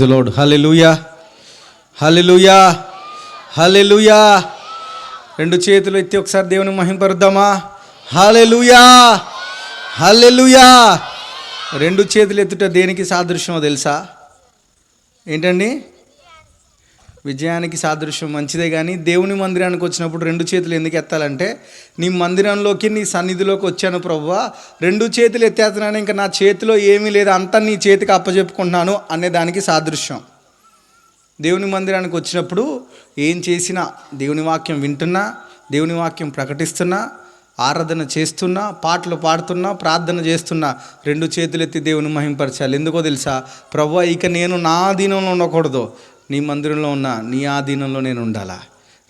Load hallelujah hallelujah hallelujah రెండు చేతులు ఎత్తి ఒకసారి దేవుని మహింపరుద్దామా? హలెలుయా హలెలుయా రెండు చేతులు ఎత్తుట దేనికి సాదృశ్యమో తెలుసా? ఏంటండి? విజయానికి సాదృశ్యం మంచిదే కానీ దేవుని మందిరానికి వచ్చినప్పుడు రెండు చేతులు ఎందుకు ఎత్తాలంటే నీ మందిరంలోకి నీ సన్నిధిలోకి వచ్చాను ప్రభువా రెండు చేతులు ఎత్తేస్తున్నాను ఇంకా నా చేతిలో ఏమీ లేదు అంతా నీ చేతికి అప్పచెప్పుకుంటున్నాను అనే దానికి సాదృశ్యం. దేవుని మందిరానికి వచ్చినప్పుడు ఏం చేసినా దేవుని వాక్యం వింటున్నా దేవుని వాక్యం ప్రకటిస్తున్నా ఆరాధన చేస్తున్నా పాటలు పాడుతున్నా ప్రార్థన చేస్తున్నా రెండు చేతులు ఎత్తి దేవుని మహింపరచాలి. ఎందుకో తెలుసా? ప్రభు ఇక నేను నా ఆధీనంలో ఉండకూడదు. నీ మందిరంలో ఉన్న నీ ఆధీనంలో నేను ఉండాలా?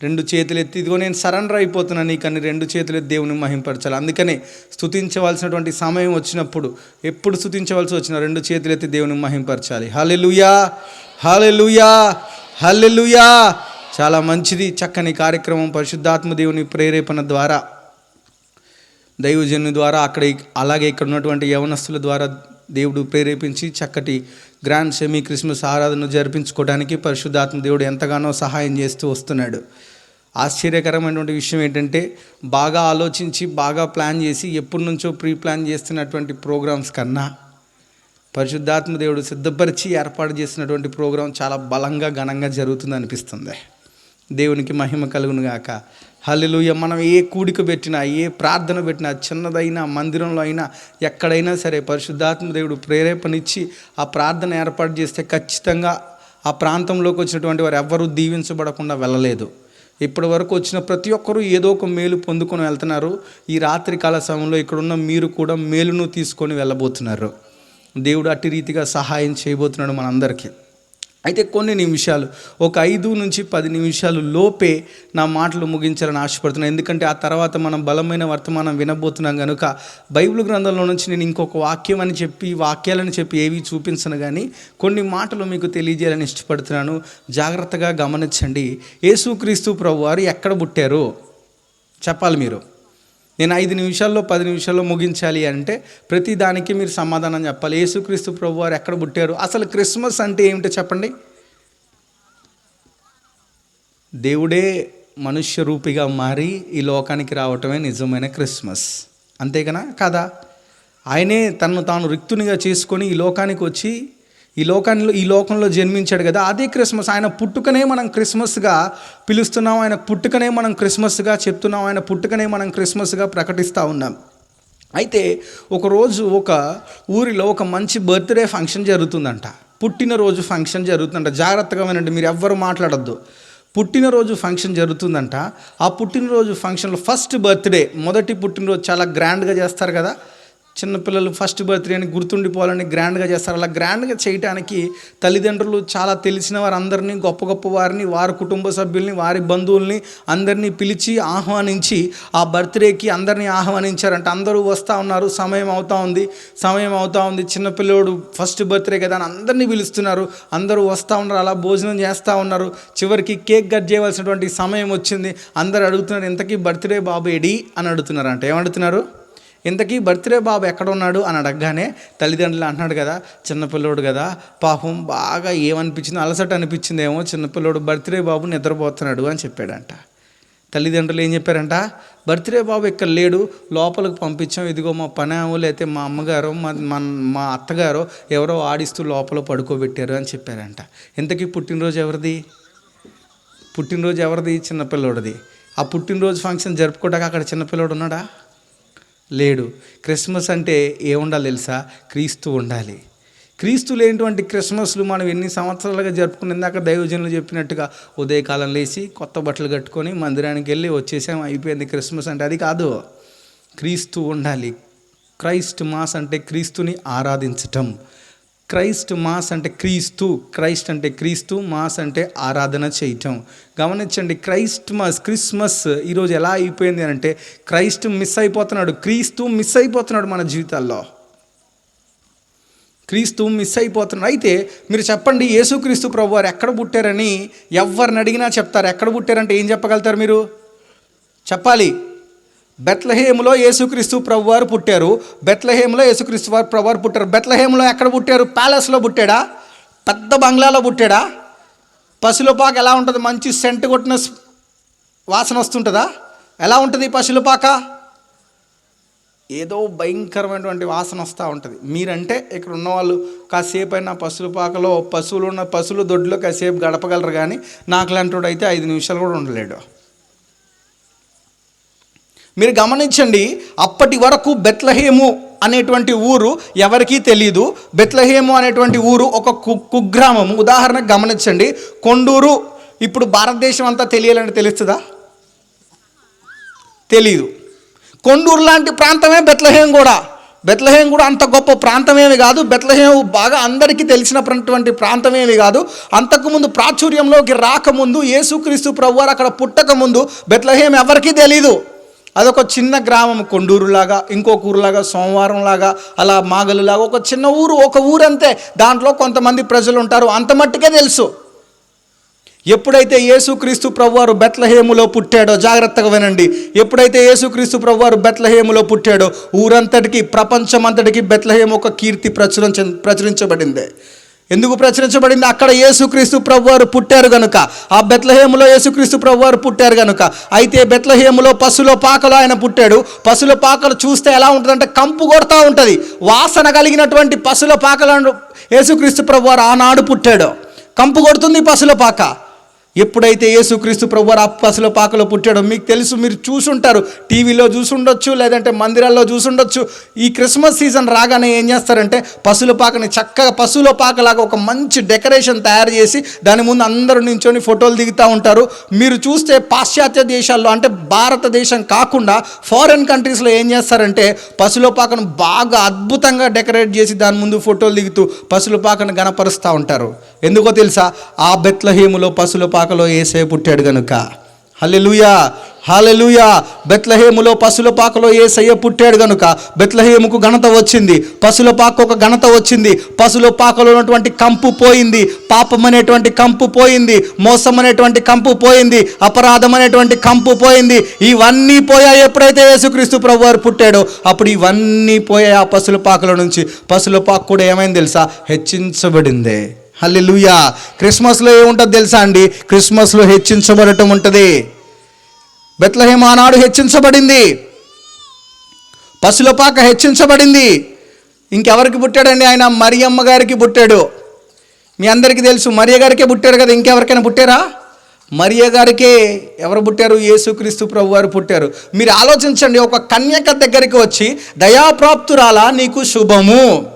రెండు చేతులు ఎత్తి ఇదిగో నేను సరెండర్ అయిపోతున్నా నీకని రెండు చేతులు ఎత్తి దేవుని మహింపరచాలి. అందుకనే స్తుతించవలసినటువంటి సమయం వచ్చినప్పుడు ఎప్పుడు స్థుతించవలసి వచ్చినా రెండు చేతులు ఎత్తి దేవుని మహింపరచాలి. హల్లెలూయా! హల్లెలూయా! హల్లెలూయా! చాలా మంచిది చక్కని కార్యక్రమం పరిశుద్ధాత్మ దేవుని ప్రేరేపణ ద్వారా దైవజను ద్వారా అక్కడ అలాగే ఇక్కడ ఉన్నటువంటి యవనస్తుల ద్వారా దేవుడు ప్రేరేపించి చక్కటి గ్రాండ్ సెమీ క్రిస్మస్ ఆరాధన జరిపించుకోవడానికి పరిశుద్ధాత్మ దేవుడు ఎంతగానో సహాయం చేస్తూ వస్తున్నాడు. ఆశ్చర్యకరమైనటువంటి విషయం ఏంటంటే బాగా ఆలోచించి బాగా ప్లాన్ చేసి ఎప్పటి నుంచో ప్రీ ప్లాన్ చేస్తున్నటువంటి ప్రోగ్రామ్స్ కన్నా పరిశుద్ధాత్మ దేవుడు సిద్ధపరిచి ఏర్పాటు చేసినటువంటి ప్రోగ్రాం చాలా బలంగా ఘనంగా జరుగుతుంది అనిపిస్తుంది దేవునికి మహిమ కలుగునుగాక గాక మనం ఏ కూడిక పెట్టినా ఏ ప్రార్థన పెట్టినా చిన్నదైనా మందిరంలో అయినా ఎక్కడైనా సరే పరిశుద్ధాత్మ దేవుడు ప్రేరేపణిచ్చి ఆ ప్రార్థన ఏర్పాటు చేస్తే ఖచ్చితంగా ఆ ప్రాంతంలోకి వచ్చినటువంటి వారు ఎవ్వరూ దీవించబడకుండా వెళ్ళలేదు. ఇప్పటి వరకు వచ్చిన ప్రతి ఒక్కరూ ఏదో ఒక మేలు పొందుకొని వెళ్తున్నారు. ఈ రాత్రి కాల సమయంలో ఇక్కడున్న మీరు కూడా మేలును తీసుకొని వెళ్ళబోతున్నారు. దేవుడు అట్టి రీతిగా సహాయం చేయబోతున్నాడు మనందరికీ. అయితే కొన్ని నిమిషాలు ఒక ఐదు నుంచి పది నిమిషాలు లోపే నా మాటలు ముగించాలని ఆశపడుతున్నాను ఎందుకంటే ఆ తర్వాత మనం బలమైన వర్తమానం వినబోతున్నాం కనుక బైబిల్ గ్రంథంలో నుంచి నేను ఇంకొక వాక్యం అని చెప్పి వాక్యాలని చెప్పి ఏవి చూపించను కానీ కొన్ని మాటలు మీకు తెలియజేయాలని ఇష్టపడుతున్నాను. జాగ్రత్తగా గమనించండి. యేసుక్రీస్తు ప్రభు వారు ఎక్కడ పుట్టారు? చెప్పాలి మీరు. నేను ఐదు నిమిషాల్లో పది నిమిషాల్లో ముగించాలి అంటే ప్రతి దానికి మీరు సమాధానం చెప్పాలి. యేసుక్రీస్తు ప్రభు వారు ఎక్కడ పుట్టారు? అసలు క్రిస్మస్ అంటే ఏమిటో చెప్పండి. దేవుడే మనుష్య రూపిగా మారి ఈ లోకానికి రావటమే నిజమైన క్రిస్మస్. అంతేకనా? కదా? ఆయనే తనను తాను రిక్తునిగా చేసుకొని ఈ లోకానికి వచ్చి ఈ లోకాన్ని ఈ లోకంలో జన్మించాడు కదా అదే క్రిస్మస్. ఆయన పుట్టుకనే మనం క్రిస్మస్గా పిలుస్తున్నాం ఆయన పుట్టుకనే మనం క్రిస్మస్గా చెప్తున్నాం ఆయన పుట్టుకనే మనం క్రిస్మస్గా ప్రకటిస్తూ ఉన్నాం. అయితే ఒకరోజు ఒక ఊరిలో ఒక మంచి బర్త్డే ఫంక్షన్ జరుగుతుందంట. పుట్టినరోజు ఫంక్షన్ జరుగుతుందంట. జాగ్రత్తగా వినండి మీరు ఎవ్వరు మాట్లాడొద్దు. పుట్టినరోజు ఫంక్షన్ జరుగుతుందంట. ఆ పుట్టినరోజు ఫంక్షన్లో ఫస్ట్ బర్త్డే మొదటి పుట్టినరోజు చాలా గ్రాండ్గా చేస్తారు కదా. చిన్నపిల్లలు ఫస్ట్ బర్త్డే అని గుర్తుండిపోవాలని గ్రాండ్గా చేస్తారు. అలా గ్రాండ్గా చేయడానికి తల్లిదండ్రులు చాలా తెలిసిన వారందరినీ గొప్ప గొప్ప వారిని వారి కుటుంబ సభ్యుల్ని వారి బంధువుల్ని అందరినీ పిలిచి ఆహ్వానించి ఆ బర్త్డేకి అందరినీ ఆహ్వానించారంట. అందరూ వస్తూ ఉన్నారు. సమయం అవుతా ఉంది. సమయం అవుతా ఉంది. చిన్నపిల్లోడు ఫస్ట్ బర్త్డే కదా అని అందరినీ పిలుస్తున్నారు. అందరూ వస్తూ ఉన్నారు. అలా భోజనం చేస్తూ ఉన్నారు. చివరికి కేక్ కట్ చేయవలసినటువంటి సమయం వచ్చింది. అందరు అడుగుతున్నారు ఇంతకీ బర్త్డే బాబు ఎడి? అని అడుగుతున్నారంట. ఏమడుగుతున్నారు? ఇంతకీ బర్త్డే బాబు ఎక్కడ ఉన్నాడు అని అడగగానే తల్లిదండ్రులు అంటున్నాడు కదా చిన్నపిల్లోడు కదా పాపం బాగా ఏమనిపించింది అలసట అనిపించిందేమో చిన్నపిల్లోడు బర్త్డే బాబు నిద్రపోతున్నాడు అని చెప్పాడంట. తల్లిదండ్రులు ఏం చెప్పారంట? బర్త్డే బాబు ఇక్కడ లేడు లోపలికి పంపించాం ఇదిగో మా పనేమో లేకపోతే మా అమ్మగారు మా మా అత్తగారు ఎవరో ఆడిస్తూ లోపల పడుకోబెట్టారు అని చెప్పారంట. ఇంతకీ పుట్టినరోజు ఎవరిది? పుట్టినరోజు ఎవరిది? చిన్నపిల్లోడిది ఆ పుట్టినరోజు ఫంక్షన్ జరుపుకోవడానికి అక్కడ చిన్నపిల్లోడు ఉన్నాడా? లేడు. క్రిస్మస్ అంటే ఏముండాలి తెలుసా? క్రీస్తు ఉండాలి. క్రీస్తు లేనటువంటి క్రిస్మస్లు మనం ఎన్ని సంవత్సరాలుగా జరుపుకున్న? ఇందాక దైవజనులు చెప్పినట్టుగా ఉదయకాలం లేచి కొత్త బట్టలు కట్టుకొని మందిరానికి వెళ్ళి వచ్చేసాం అయిపోయింది క్రిస్మస్ అంటే అది కాదు. క్రీస్తు ఉండాలి. క్రైస్ట్ మాస్ అంటే క్రీస్తుని ఆరాధించటం. క్రైస్ట్ మాస్ అంటే క్రీస్తు క్రైస్ట్ అంటే క్రీస్తు మాస్ అంటే ఆరాధన చేయటం. గమనించండి క్రైస్ట్ మాస్ క్రిస్మస్ ఈరోజు ఎలా అయిపోయింది అంటే క్రైస్ట్ మిస్ అయిపోతున్నాడు క్రీస్తు మిస్ అయిపోతున్నాడు మన జీవితాల్లో. క్రీస్తు మిస్ అయిపోతున్నాడు. అయితే మీరు చెప్పండి యేసుక్రీస్తు ప్రభు వారు ఎక్కడ పుట్టారని ఎవరిని అడిగినా చెప్తారు. ఎక్కడ పుట్టారంటే ఏం చెప్పగలుగుతారు మీరు? చెప్పాలి. బెత్లహేములో యేసుక్రీస్తు ప్రభువారు పుట్టారు. బెత్లహేములో యేసుక్రీస్తు వారు ప్రభువారు పుట్టారు. బెత్లహేములో ఎక్కడ పుట్టారు? ప్యాలెస్లో పుట్టాడా? పెద్ద బంగ్లాలో పుట్టాడా? పశులపాక ఎలా ఉంటుంది? మంచి సెంట్ కొట్టిన వాసన వస్తుంటుందా? ఎలా ఉంటుంది పశులపాక ఏదో భయంకరమైనటువంటి వాసన వస్తూ ఉంటుంది. మీరంటే ఇక్కడ ఉన్నవాళ్ళు కాసేపు అయినా పశువుల పాకలో పశువులు ఉన్న పశువుల దొడ్లో కాసేపు గడపగలరు కానీ నాకు లాంటి అయితే ఐదు నిమిషాలు కూడా ఉండలేడు. మీరు గమనించండి అప్పటి వరకు బెత్లహేము అనేటువంటి ఊరు ఎవరికీ తెలియదు బెత్లహేము అనేటువంటి ఊరు ఒక కు కుగ్రామము. ఉదాహరణకు గమనించండి కొండూరు ఇప్పుడు భారతదేశం అంతా తెలియాలని తెలుస్తుందా? తెలియదు కొండూరు లాంటి ప్రాంతమే బెత్లహేం కూడా. బెత్లహేం కూడా అంత గొప్ప ప్రాంతమేమి కాదు. బెత్లహేం బాగా అందరికీ తెలిసినటువంటి ప్రాంతమేమి కాదు. అంతకుముందు ప్రాచుర్యంలోకి రాకముందు యేసుక్రీస్తు ప్రభువారు అక్కడ పుట్టకముందు బెత్లహేం ఎవరికీ తెలీదు. అదొక చిన్న గ్రామం కొండూరులాగా ఇంకొక ఊరులాగా సోమవారంలాగా అలా మాగలులాగా ఒక చిన్న ఊరు ఒక ఊరంతే. దాంట్లో కొంతమంది ప్రజలు ఉంటారు అంత మట్టుకే తెలుసు. ఎప్పుడైతే యేసుక్రీస్తు ప్రభువారు బెత్లహేములో పుట్టాడో జాగ్రత్తగా వినండి. ఎప్పుడైతే యేసుక్రీస్తు ప్రభువారు బెత్లహేములో పుట్టాడో ఊరంతటికి ప్రపంచమంతటికి బెత్లహేము ఒక కీర్తి ప్రచురించ ప్రచురించబడింది. ఎందుకు ప్రచురించబడింది? అక్కడ యేసుక్రీస్తు ప్రభువారు పుట్టారు గనుక. ఆ బెత్లహేములో యేసుక్రీస్తు ప్రభువారు పుట్టారు గనుక. అయితే బెత్లహేములో పశులో పాకలో ఆయన పుట్టాడు. పశుల పాకలు చూస్తే ఎలా ఉంటుందంటే కంపు కొడతా ఉంటుంది. వాసన కలిగినటువంటి పశుల పాకలను యేసుక్రీస్తు ప్రభువారు ఆనాడు పుట్టాడు. కంపు కొడుతుంది పశుల పాక. ఎప్పుడైతే యేసుక్రీస్తు ప్రభువారు ఆ పశుల పాకలో పుట్టాడో మీకు తెలుసు మీరు చూసుంటారు. టీవీలో చూసుండొచ్చు లేదంటే మందిరాల్లో చూసుండొచ్చు. ఈ క్రిస్మస్ సీజన్ రాగానే ఏం చేస్తారంటే పశుల పాకని చక్కగా పశువుల పాకలాగా ఒక మంచి డెకరేషన్ తయారు చేసి దాని ముందు అందరూ నించొని ఫోటోలు దిగుతూ ఉంటారు. మీరు చూస్తే పాశ్చాత్య దేశాల్లో అంటే భారతదేశం కాకుండా ఫారెన్ కంట్రీస్లో ఏం చేస్తారంటే పశుల పాకను బాగా అద్భుతంగా డెకరేట్ చేసి దాని ముందు ఫోటోలు దిగుతూ పశుల పాకను గణపరుస్తూ ఉంటారు. ఎందుకో తెలుసా? ఆ బెత్లహేములో పశుల పాకలో ఏసే పుట్టాడు గనుక. హల్లెలూయా! హల్లెలూయా! బెత్లహేములో పశుల పాకలో ఏసయ్య పుట్టాడు గనుక. బెత్లహేముకు ఘనత వచ్చింది. పశుల పాక ఒక ఘనత వచ్చింది. పశుల పాకలో ఉన్నటువంటి కంపు పోయింది. పాపం అనేటువంటి కంపు పోయింది. మోసం అనేటువంటి కంపు పోయింది. అపరాధం అనేటువంటి కంపు పోయింది. ఇవన్నీ పోయాయి ఎప్పుడైతే యేసుక్రీస్తు ప్రభు వారు పుట్టాడో అప్పుడు ఇవన్నీ పోయాయి ఆ పశుల పాకలో నుంచి. పశుల పాక కూడా ఏమైంది తెలుసా? హెచ్చించబడింది. హల్లెలూయా. క్రిస్మస్లో ఏముంటుంది తెలుసా అండి? క్రిస్మస్లో హెచ్చించబడటం ఉంటుంది. బెత్లహేమ ఆనాడు హెచ్చించబడింది. పశులపాక హెచ్చించబడింది. ఇంకెవరికి పుట్టాడండి ఆయన? మరియమ్మ గారికి పుట్టాడు. మీ అందరికీ తెలుసు మరియ గారికే పుట్టాడు కదా ఇంకెవరికైనా పుట్టారా? మరియ గారికే ఎవరు పుట్టారు? యేసుక్రీస్తు ప్రభు వారు పుట్టారు. మీరు ఆలోచించండి ఒక కన్యక దగ్గరికి వచ్చి దయాప్రాప్తురాలా నీకు శుభము.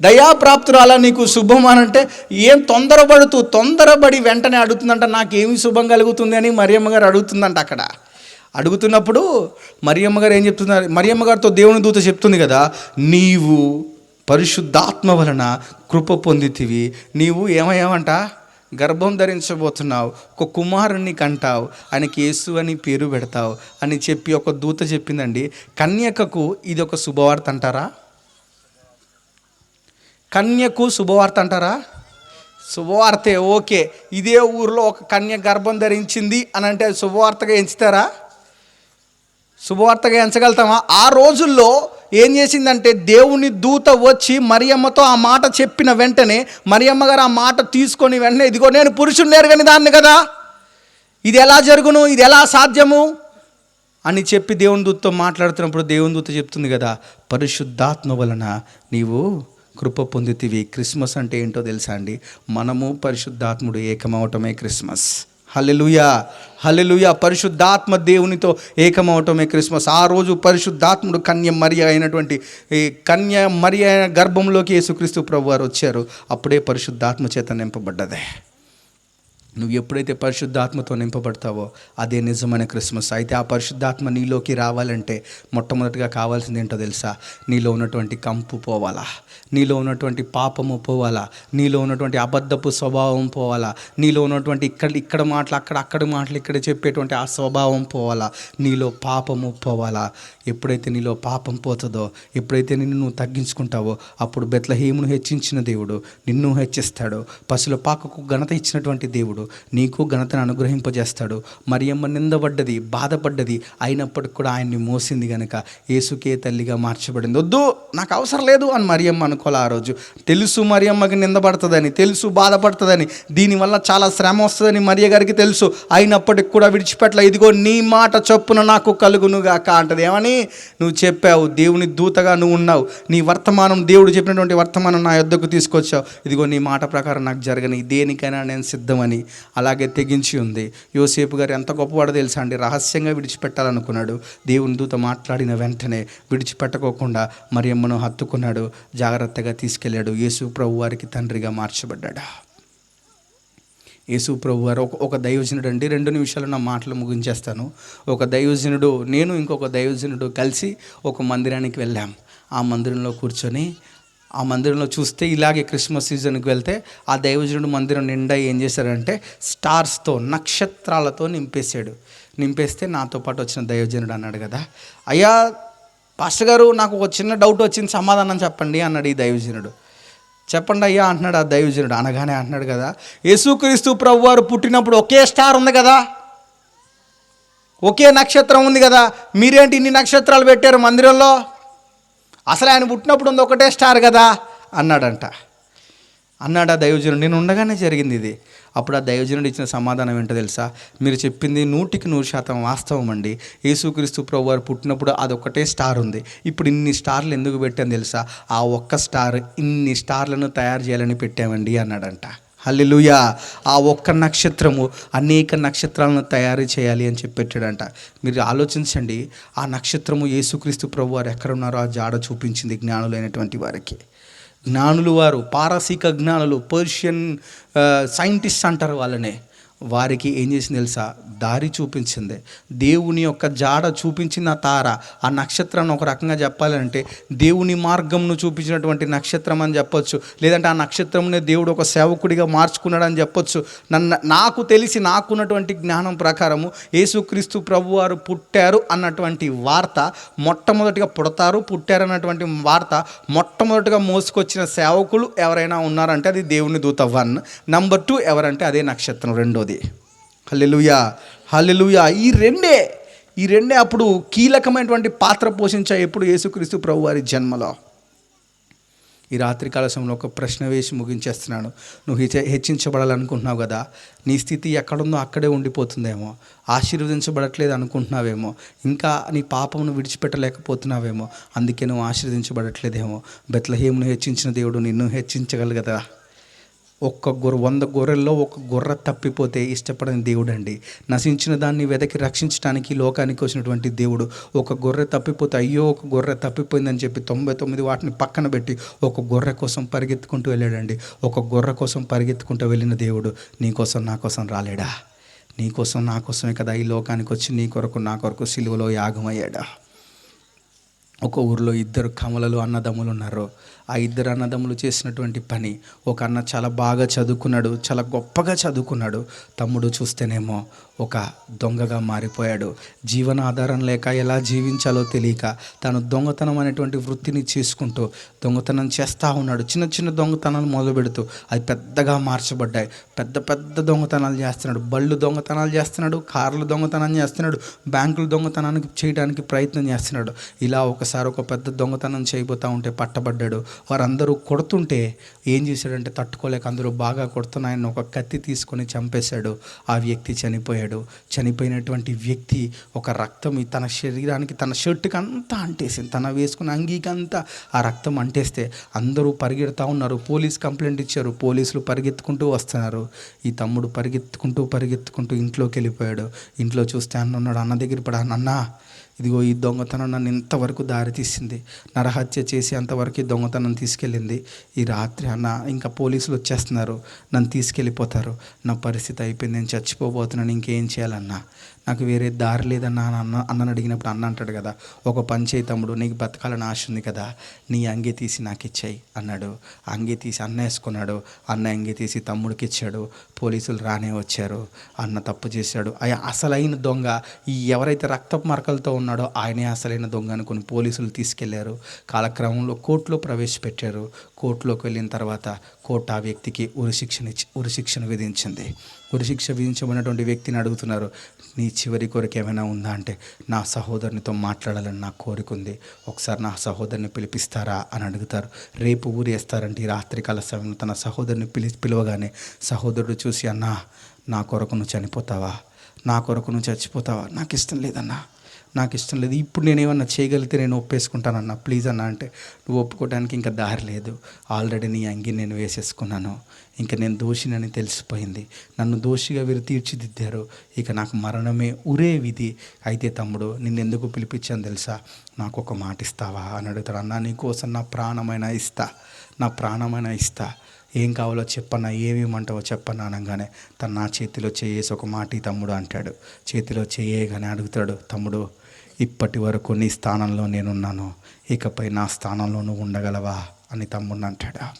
దయాప్రాప్తురాలా నీకు శుభం అని అంటే ఏం తొందరపడుతూ తొందరపడి వెంటనే అడుగుతుందంట నాకేమి శుభం కలుగుతుంది అని మరియమ్మ గారు అడుగుతుందంట అక్కడ. అడుగుతున్నప్పుడు మరియమ్మ గారు ఏం చెప్తున్నారు మరియమ్మ గారితో దేవుని దూత చెప్తుంది కదా నీవు పరిశుద్ధాత్మ వలన కృప పొందితివి. నీవు ఏమయ్యావంట? గర్భం ధరించబోతున్నావు ఒక కుమారుణ్ణి కంటావు ఆయనకి యేసు అని పేరు పెడతావు అని చెప్పి ఒక దూత చెప్పిందండి. కన్యకకు ఇది ఒక శుభవార్త అంటారా? కన్యకు శుభవార్త అంటారా? శుభవార్తే ఓకే. ఇదే ఊర్లో ఒక కన్య గర్భం ధరించింది అని అంటే అది శుభవార్తగా ఎంచుతారా? శుభవార్తగా ఎంచగలుగుతామా? ఆ రోజుల్లో ఏం చేసిందంటే దేవుని దూత వచ్చి మరియమ్మతో ఆ మాట చెప్పిన వెంటనే మరియమ్మ గారు ఆ మాట తీసుకొని వెంటనే ఇదిగో నేను పురుషుడు ఎరగని దాన్ని కదా. ఇది ఎలా జరుగును? ఇది ఎలా సాధ్యము? అని చెప్పి దేవుని దూతతో మాట్లాడుతున్నప్పుడు దేవుని దూత చెప్తుంది కదా పరిశుద్ధాత్మ వలన నీవు కృప పొందితివి. క్రిస్మస్ అంటే ఏంటో తెలుసా అండి? మనము పరిశుద్ధాత్ముడు ఏకమవటమే క్రిస్మస్. హలెలుయా హలెలుయా పరిశుద్ధాత్మ దేవునితో ఏకమవటమే క్రిస్మస్. ఆ రోజు పరిశుద్ధాత్ముడు కన్య మరియ అయినటువంటి ఈ కన్య మరియ అయిన గర్భంలోకి యేసుక్రీస్తు ప్రభు వారు వచ్చారు. అప్పుడే పరిశుద్ధాత్మ చేత నింపబడ్డదే. నువ్వు ఎప్పుడైతే పరిశుద్ధాత్మతో నింపబడతావో అదే నిజమైన క్రిస్మస్. అయితే ఆ పరిశుద్ధాత్మ నీలోకి రావాలంటే మొట్టమొదటిగా కావాల్సింది ఏంటో తెలుసా? నీలో ఉన్నటువంటి కంపు పోవాలా? నీలో ఉన్నటువంటి పాపము పోవాలా? నీలో ఉన్నటువంటి అబద్ధపు స్వభావం పోవాలా? నీలో ఉన్నటువంటి ఇక్కడ ఇక్కడ మాటలు అక్కడ అక్కడ మాటలు ఇక్కడ చెప్పేటువంటి ఆ స్వభావం పోవాలా? నీలో పాపము పోవాలా? ఎప్పుడైతే నీలో పాపం పోతుందో ఎప్పుడైతే నిన్ను నువ్వు తగ్గించుకుంటావో అప్పుడు బెత్లహీమును హెచ్చించిన దేవుడు నిన్ను హెచ్చిస్తాడు. పశుల పాకకు ఘనత ఇచ్చినటువంటి దేవుడు నీకు ఘనతను అనుగ్రహింపజేస్తాడు. మరియమ్మ నిందబడ్డది బాధపడ్డది అయినప్పటికి కూడా ఆయన్ని మోసింది గనక యేసుకే తల్లిగా మార్చబడింది. వద్దు నాకు అవసరం లేదు అని మరియమ్మ అనుకోలే ఆ రోజు. తెలుసు మరియమ్మకి నిందపడుతుందని తెలుసు బాధపడుతుందని దీనివల్ల చాలా శ్రమ వస్తుందని మరియ గారికి తెలుసు. అయినప్పటికి కూడా విడిచిపెట్టలే. ఇదిగో నీ మాట చొప్పున నాకు కలుగునుగాక అంటది. ఏమని? నువ్వు చెప్పావు దేవుని దూతగా నువ్వు ఉన్నావు. నీ వర్తమానం దేవుడు చెప్పినటువంటి వర్తమానం నా యొద్దకు తీసుకొచ్చావు. ఇదిగో నీ మాట ప్రకారం నాకు జరగని దేనికైనా నేను సిద్ధమని అలాగే తెగించి ఉంది. యోసేపు గారు ఎంత గొప్పవాడో తెలుసా అండి? రహస్యంగా విడిచిపెట్టాలనుకున్నాడు. దేవుని దూత మాట్లాడిన వెంటనే విడిచిపెట్టుకోకుండా మరియమ్మను హత్తుకున్నాడు. జాగ్రత్తగా తీసుకెళ్ళాడు. యేసు ప్రభు వారికి తండ్రిగా మార్చబడ్డాడు. యేసు ప్రభు వారు ఒక ఒక దైవజనుడు అండి. రెండు నిమిషాలు నా మాటలు ముగించేస్తాను. ఒక దైవజనుడు నేను ఇంకొక దైవజనుడు కలిసి ఒక మందిరానికి వెళ్ళాం. ఆ మందిరంలో కూర్చొని ఆ మందిరంలో చూస్తే ఇలాగే క్రిస్మస్ సీజన్కి వెళ్తే ఆ దైవజనుడు మందిరం నిండా ఏం చేశారంటే స్టార్స్తో నక్షత్రాలతో నింపేశాడు. నింపేస్తే నాతో పాటు వచ్చిన దైవజనుడు అన్నాడు కదా. అయ్యా పాస్టర్ గారు నాకు ఒక చిన్న డౌట్ వచ్చింది సమాధానం చెప్పండి అన్నాడు ఈ దైవజనుడు. చెప్పండి అయ్యా అంటున్నాడు ఆ దైవజనుడు. అనగానే అంటున్నాడు కదా యేసుక్రీస్తు ప్రభు వారు పుట్టినప్పుడు ఒకే స్టార్ ఉంది కదా. ఒకే నక్షత్రం ఉంది కదా. మీరేంటి ఇన్ని నక్షత్రాలు పెట్టారు మందిరంలో? అసలు ఆయన పుట్టినప్పుడు ఉంది ఒకటే స్టార్ కదా అన్నాడంట. అన్నాడు ఆ దైవజనుడు నేను ఉండగానే జరిగింది ఇది. అప్పుడు ఆ దైవజనుడు ఇచ్చిన సమాధానం ఏంటో తెలుసా? మీరు చెప్పింది నూటికి నూరు శాతం వాస్తవం అండి. యేసుక్రీస్తు ప్రభు వారు పుట్టినప్పుడు అదొక్కటే స్టార్ ఉంది. ఇప్పుడు ఇన్ని స్టార్లు ఎందుకు పెట్టాను తెలుసా? ఆ ఒక్క స్టార్ ఇన్ని స్టార్లను తయారు చేయాలని పెట్టామండి అన్నాడంట. హల్లెలూయా. ఆ ఒక్క నక్షత్రము అనేక నక్షత్రాలను తయారు చేయాలి అని చెప్పెట్టాడంట మీరు ఆలోచించండి ఆ నక్షత్రము యేసుక్రీస్తు ప్రభు వారు ఎక్కడున్నారో ఆ జాడ చూపించింది జ్ఞానులైనటువంటి వారికి. జ్ఞానులు వారు పారసీక జ్ఞానులు పర్షియన్ సైంటిస్ట్ అంటారు వాళ్ళనే. వారికి ఏం చేసింది తెలుసా? దారి చూపించింది. దేవుని యొక్క జాడ చూపించిన తార ఆ నక్షత్రాన్ని ఒక రకంగా చెప్పాలంటే దేవుని మార్గంను చూపించినటువంటి నక్షత్రం అని చెప్పొచ్చు. లేదంటే ఆ నక్షత్రంనే దేవుడు ఒక సేవకుడిగా మార్చుకున్నాడని చెప్పొచ్చు. నన్ను నాకు తెలిసి నాకున్నటువంటి జ్ఞానం ప్రకారము యేసుక్రీస్తు ప్రభు వారు పుట్టారు అన్నటువంటి వార్త మొట్టమొదటిగా పుడతారు పుట్టారు అన్నటువంటి వార్త మొట్టమొదటిగా మోసుకొచ్చిన సేవకులు ఎవరైనా ఉన్నారంటే అది దేవుని దూత వన్. నంబర్ టూ ఎవరంటే అదే నక్షత్రం రెండోది. ఉంది హల్లెలుయా హల్లెలుయా. ఈ రెండే ఈ రెండే అప్పుడు కీలకమైనటువంటి పాత్ర పోషించాయి ఎప్పుడు యేసుక్రీస్తు ప్రభు వారి జన్మలో. ఈ రాత్రి సమయంలో ఒక ప్రశ్న వేసి ముగించేస్తున్నాను. నువ్వు హెచ్చ హెచ్చించబడాలనుకుంటున్నావు కదా? నీ స్థితి ఎక్కడుందో అక్కడే ఉండిపోతుందేమో. ఆశీర్వదించబడట్లేదు అనుకుంటున్నావేమో. ఇంకా నీ పాపమును విడిచిపెట్టలేకపోతున్నావేమో. అందుకే నువ్వు ఆశీర్వదించబడట్లేదేమో. బెత్లహేమును హెచ్చించిన దేవుడు నిన్ను హెచ్చించగలగదా ఒక్క గొర్రె వంద గొర్రెల్లో ఒక గొర్రె తప్పిపోతే ఇష్టపడని దేవుడు అండి నశించిన దాన్ని వెదకి రక్షించడానికి లోకానికి వచ్చినటువంటి దేవుడు ఒక గొర్రె తప్పిపోతే అయ్యో ఒక గొర్రె తప్పిపోయిందని చెప్పి తొంభై తొమ్మిది వాటిని పక్కన పెట్టి ఒక గొర్రె కోసం పరిగెత్తుకుంటూ వెళ్ళాడండి. ఒక గొర్రె కోసం పరిగెత్తుకుంటూ వెళ్ళిన దేవుడు నీ కోసం నా కోసం రాలేడా? నీ కోసం నా కోసమే కదా ఈ లోకానికి వచ్చి నీ కొరకు నా కొరకు సిలువలో యాగమయ్యాడా? ఒక ఊరిలో ఇద్దరు కమలలు అన్నదమ్ములు ఉన్నారు ఆ ఇద్దరు అన్నదమ్ములు చేసినటువంటి పని. ఒక అన్న చాలా బాగా చదువుకున్నాడు చాలా గొప్పగా చదువుకున్నాడు. తమ్ముడు చూస్తేనేమో ఒక దొంగగా మారిపోయాడు. జీవనాధారం లేక ఎలా జీవించాలో తెలియక తను దొంగతనం అనేటువంటి వృత్తిని చేసుకుంటూ దొంగతనం చేస్తూ ఉన్నాడు. చిన్న చిన్న దొంగతనాలు మొదలు పెడుతూ అది పెద్దగా మార్చబడ్డాయి. పెద్ద పెద్ద దొంగతనాలు చేస్తున్నాడు. బళ్ళు దొంగతనాలు చేస్తున్నాడు కార్లు దొంగతనం చేస్తున్నాడు బ్యాంకులు దొంగతనానికి చేయడానికి ప్రయత్నం చేస్తున్నాడు. ఇలా ఒకసారి ఒక పెద్ద దొంగతనం చేయబోతూ ఉంటే పట్టబడ్డాడు. వారందరూ కొడుతుంటే ఏం చేశాడంటే తట్టుకోలేక అందరూ బాగా కొడుతున్న ఆయన ఒక కత్తి తీసుకొని చంపేశాడు. ఆ వ్యక్తి చనిపోయాడు. చనిపోయినటువంటి వ్యక్తి ఒక రక్తం తన శరీరానికి తన షర్ట్కి అంతా అంటేసింది. తన వేసుకున్న అంగీకి అంతా ఆ రక్తం అంటేస్తే అందరూ పరిగెడతా ఉన్నారు. పోలీస్ కంప్లైంట్ ఇచ్చారు. పోలీసులు పరిగెత్తుకుంటూ వస్తున్నారు. ఈ తమ్ముడు పరిగెత్తుకుంటూ పరిగెత్తుకుంటూ ఇంట్లోకి వెళ్ళిపోయాడు. ఇంట్లో చూస్తే అన్న ఉన్నాడు. అన్న దగ్గర పడా. అన్న ఇదిగో ఈ దొంగతనం నన్ను ఇంతవరకు దారి తీసింది నరహత్య చేసి అంతవరకు ఈ దొంగతనం తీసుకెళ్ళింది. ఈ రాత్రి అన్న ఇంకా పోలీసులు వచ్చేస్తున్నారు. నన్ను తీసుకెళ్ళిపోతారు. నా పరిస్థితి అయిపోయింది. నేను చచ్చిపోబోతున్నాను. ఇంకేం చేయాలన్నా? నాకు వేరే దారి లేదన్నా అన్న అన్నని అడిగినప్పుడు అన్న అంటాడు కదా ఒక పంచే తమ్ముడు నీకు బతకాలని ఆశ ఉంది కదా నీ అంగి తీసి నాకు ఇచ్చాయి అన్నాడు. అంగి తీసి అన్న వేసుకున్నాడు. అన్న అంగి తీసి తమ్ముడికి ఇచ్చాడు. పోలీసులు రానే వచ్చారు. అన్న తప్పు చేశాడు. అయ్యా అసలైన దొంగ ఈ ఎవరైతే రక్తపు మరకలతో ఉన్నాడో ఆయనే అసలైన దొంగ అనుకుని పోలీసులు తీసుకెళ్ళారు. కాలక్రమంలో కోర్టులో ప్రవేశపెట్టారు. కోర్టులోకి వెళ్ళిన తర్వాత కోర్టు ఆ వ్యక్తికి ఉరిశిక్షణ ఇచ్చి ఉరిశిక్షణ విధించింది. ఉరిశిక్ష విధించబడినటువంటి వ్యక్తిని అడుగుతున్నారు నీ చివరి కోరిక ఏమైనా ఉందా? అంటే నా సహోదరునితో మాట్లాడాలని నా కోరిక ఉంది. ఒకసారి నా సహోదరుని పిలిపిస్తారా? అని అడుగుతారు. రేపు ఊరేస్తారంటే ఈ రాత్రికాల సమయంలో తన సహోదరుని పిలి పిలవగానే సహోదరుడు చూసి అన్నా నా కొరకు నువ్వు చనిపోతావా? నా కొరకు నువ్వు చచ్చిపోతావా? నాకు ఇష్టం లేదన్నా. నాకు ఇష్టం లేదు. ఇప్పుడు నేను ఏమన్నా చేయగలిగితే నేను ఒప్పేసుకుంటానన్నా ప్లీజ్ అన్న అంటే నువ్వు ఒప్పుకోవడానికి ఇంకా దారి లేదు. ఆల్రెడీ నీ అంగి నేను వేసేసుకున్నాను. ఇంకా నేను దోషినని తెలిసిపోయింది. నన్ను దోషిగా వీరు తీర్చిదిద్దారు. ఇక నాకు మరణమే ఉరే విధి. అయితే తమ్ముడు నిన్ను ఎందుకు పిలిపించాను తెలుసా? నాకు ఒక మాట ఇస్తావా? అని అడుగుతాడు. అన్న నీకోసం నా ప్రాణమైన ఇస్తా. నా ప్రాణమైన ఇస్తా. ఏం కావాలో చెప్పన్నా ఏమేమంటావో చెప్పన్నా అనగానే తను నా చేతిలో చేయేసి ఒక మాటి తమ్ముడు అంటాడు. చేతిలో చేయగానే అడుగుతాడు తమ్ముడు ఇప్పటి వరకు నీ స్థానంలో నేనున్నాను. ఇకపై నా స్థానంలో నువ్వు ఉండగలవా? అని తమ్ముడిని అంటాడా.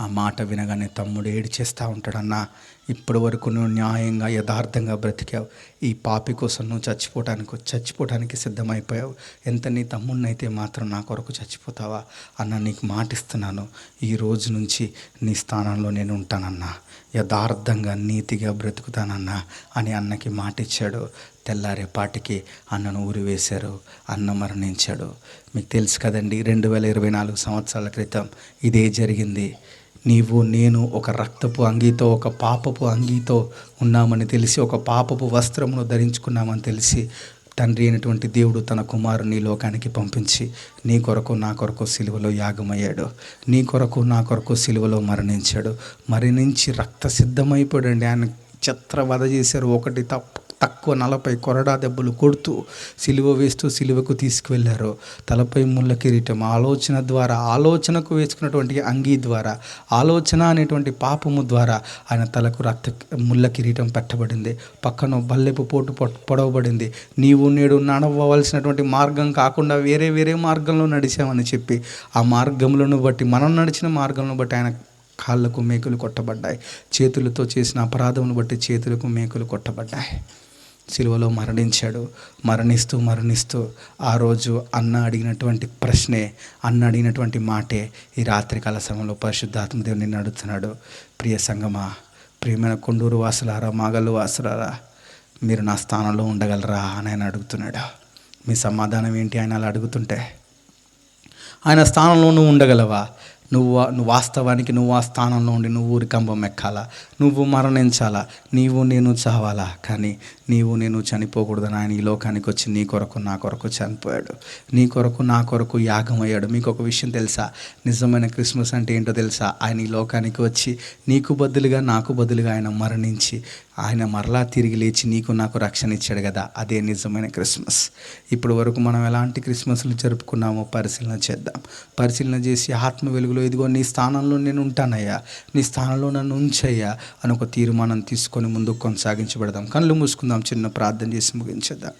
ఆ మాట వినగానే తమ్ముడు ఏడిచేస్తూ ఉంటాడన్నా ఇప్పటి వరకు నువ్వు న్యాయంగా యథార్థంగా బ్రతికావు. ఈ పాపి కోసం నువ్వు చచ్చిపోవటానికి చచ్చిపోవటానికి సిద్ధమైపోయావు. ఎంత నీ తమ్ముడినైతే మాత్రం నా కొరకు చచ్చిపోతావా అన్న నీకు మాటిస్తున్నాను. ఈ రోజు నుంచి నీ స్థానంలో నేను ఉంటానన్నా. యథార్థంగా నీతిగా బ్రతుకుతానన్నా అని అన్నకి మాటిచ్చాడు. తెల్లారేపాటికి అన్నను ఊరి వేశారు. అన్న మరణించాడు. మీకు తెలుసు కదండి రెండు వేల ఇరవై నాలుగు సంవత్సరాల క్రితం ఇదే జరిగింది. నీవు నేను ఒక రక్తపు అంగీతో ఒక పాపపు అంగీతో ఉన్నామని తెలిసి ఒక పాపపు వస్త్రమును ధరించుకున్నామని తెలిసి తండ్రి అయినటువంటి దేవుడు తన కుమారుని లోకానికి పంపించి నీ కొరకు నా కొరకు సిలువలో యాగమయ్యాడు. నీ కొరకు నా కొరకు సిలువలో మరణించాడు. మరణించి రక్త సిద్ధమైపోయాడండి ఆయన చిత్ర వధ చేశారు. ఒకటి తప్పు తక్కువ నలభై కొరడా దెబ్బలు కొడుతూ సిలువ వేస్తూ సిలువకు తీసుకువెళ్ళారు తలపై ముళ్ళ కిరీటం ఆలోచన ద్వారా ఆలోచనకు వేసుకున్నటువంటి అంగీ ద్వారా ఆలోచన అనేటువంటి పాపము ద్వారా ఆయన తలకు రక్త ముళ్ళ కిరీటం పెట్టబడింది. పక్కన బల్లెపు పోటు పొడవబడింది. నీవు నేడు నడవవలసినటువంటి మార్గం కాకుండా వేరే వేరే మార్గంలో నడిచామని చెప్పి ఆ మార్గములను బట్టి మనం నడిచిన మార్గంలో బట్టి ఆయన కాళ్ళకు మేకులు కొట్టబడ్డాయి. చేతులతో చేసిన అపరాధమును బట్టి చేతులకు మేకులు కొట్టబడ్డాయి. సిలువలో మరణించాడు. మరణిస్తూ మరణిస్తూ ఆ రోజు అన్న అడిగినటువంటి ప్రశ్నే అన్న అడిగినటువంటి మాటే ఈ రాత్రికాల సమయంలో పరిశుద్ధాత్మ దేవుడు నిన్ను అడుగుతున్నాడు. ప్రియ సంగమా ప్రియమైన కొండూరు వాసులారా మాగల్లు వాసులారా మీరు నా స్థానంలో ఉండగలరా అని ఆయన అడుగుతున్నాడు. మీ సమాధానం ఏంటి ఆయన అలా అడుగుతుంటే? ఆయన స్థానంలో నువ్వు ఉండగలవా? నువ్వు నువ్వు వాస్తవానికి నువ్వు ఆ స్థానంలో ఉండి నువ్వు ఊరికంబం ఎక్కాలా? నువ్వు మరణించాలా? నీవు నేను చావాలా? కానీ నీవు నేను చనిపోకూడదని ఆయన ఈ లోకానికి వచ్చి నీ కొరకు నా కొరకు చనిపోయాడు. నీ కొరకు నా కొరకు యాగం అయ్యాడు మీకు ఒక విషయం తెలుసా? నిజమైన క్రిస్మస్ అంటే ఏంటో తెలుసా? ఆయన ఈ లోకానికి వచ్చి నీకు బదులుగా నాకు బదులుగా ఆయన మరణించి ఆయన మరలా తిరిగి లేచి నీకు నాకు రక్షణ ఇచ్చాడు కదా? అదే నిజమైన క్రిస్మస్. ఇప్పుడు వరకు మనం ఎలాంటి క్రిస్మస్లు జరుపుకున్నామో పరిశీలన చేద్దాం. పరిశీలన చేసి ఆత్మ వెలుగులో ఇదిగో నీ స్థానంలో నేను ఉంటానయ్యా. నీ స్థానంలో నన్ను ఉంచయ్యా. అని ఒక తీర్మానం తీసుకొని ముందుకు కొనసాగించబడదాం. కళ్ళు మూసుకుందాం చిన్న ప్రార్థన చేసి ముగించేద్దాం.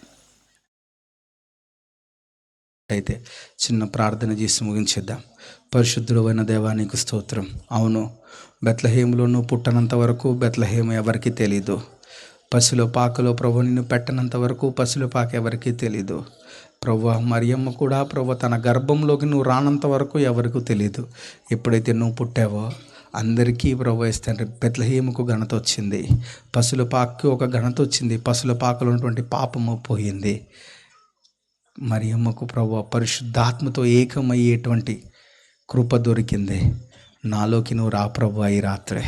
అయితే చిన్న ప్రార్థన చేసి ముగించేద్దాం. పరిశుద్ధుడైన దేవానికి స్తోత్రం. అవును బెత్లహేములో నువ్వు పుట్టనంత వరకు బెత్లహేము ఎవరికీ తెలీదు. పశుల పాకలో ప్రభు నిన్ను పెట్టనంత వరకు పశుల పాక ఎవరికీ తెలీదు. ప్రభు మరియమ్మ కూడా ప్రభు తన గర్భంలోకి నువ్వు రానంత వరకు ఎవరికీ తెలీదు. ఎప్పుడైతే నువ్వు పుట్టావో అందరికీ ప్రభు తండ్రి బెత్లహేముకు ఘనత వచ్చింది. పసుల పాకకి ఒక ఘనత వచ్చింది. పసుల పాకలో ఉన్నటువంటి పాపము పోయింది. మరియమ్మకు ప్రభు పరిశుద్ధాత్మతో ఏకమయ్యేటువంటి కృప దొరికింది. నాలోకి నువ్వు రా ప్రభు ఈ రాత్రే.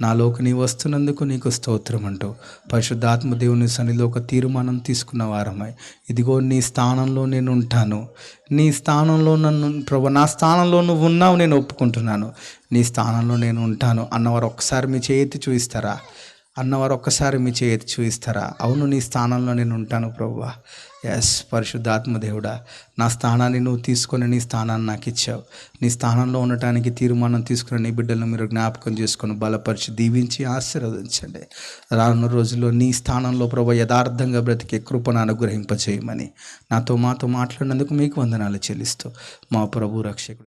నాలోకి నీ వస్తున్నందుకు నీకు స్తోత్రం అంటూ పరిశుద్ధాత్మ దేవుని సన్నిధిలో ఒక తీర్మానం తీసుకున్న వారమై ఇదిగో నీ స్థానంలో నేను ఉంటాను. నీ స్థానంలో నన్ను ప్రభు నా స్థానంలో నువ్వు ఉన్నావు నేను ఒప్పుకుంటున్నాను. నీ స్థానంలో నేను ఉంటాను అన్నవారు ఒకసారి మీ చేతి చూపిస్తారా అన్నవారు ఒక్కసారి మీ చేతి చూపిస్తారా అవును నీ స్థానంలో నేను ఉంటాను ప్రభువా ఎస్ పరిశుద్ధాత్మ దేవుడా. నా స్థానాన్ని నువ్వు తీసుకొని నీ స్థానాన్ని నాకు ఇచ్చావు. నీ స్థానంలో ఉండటానికి తీర్మానం తీసుకుని నీ బిడ్డలను మీరు జ్ఞాపకం చేసుకొని బలపరిచి దీవించి ఆశీర్వదించండి. రానున్న రోజుల్లో నీ స్థానంలో ప్రభు యథార్థంగా బ్రతికే కృపను అనుగ్రహింపచేయమని నాతో మాతో మాట్లాడినందుకు మీకు వందనాలు చెల్లిస్తూ మా ప్రభు రక్షకుడు.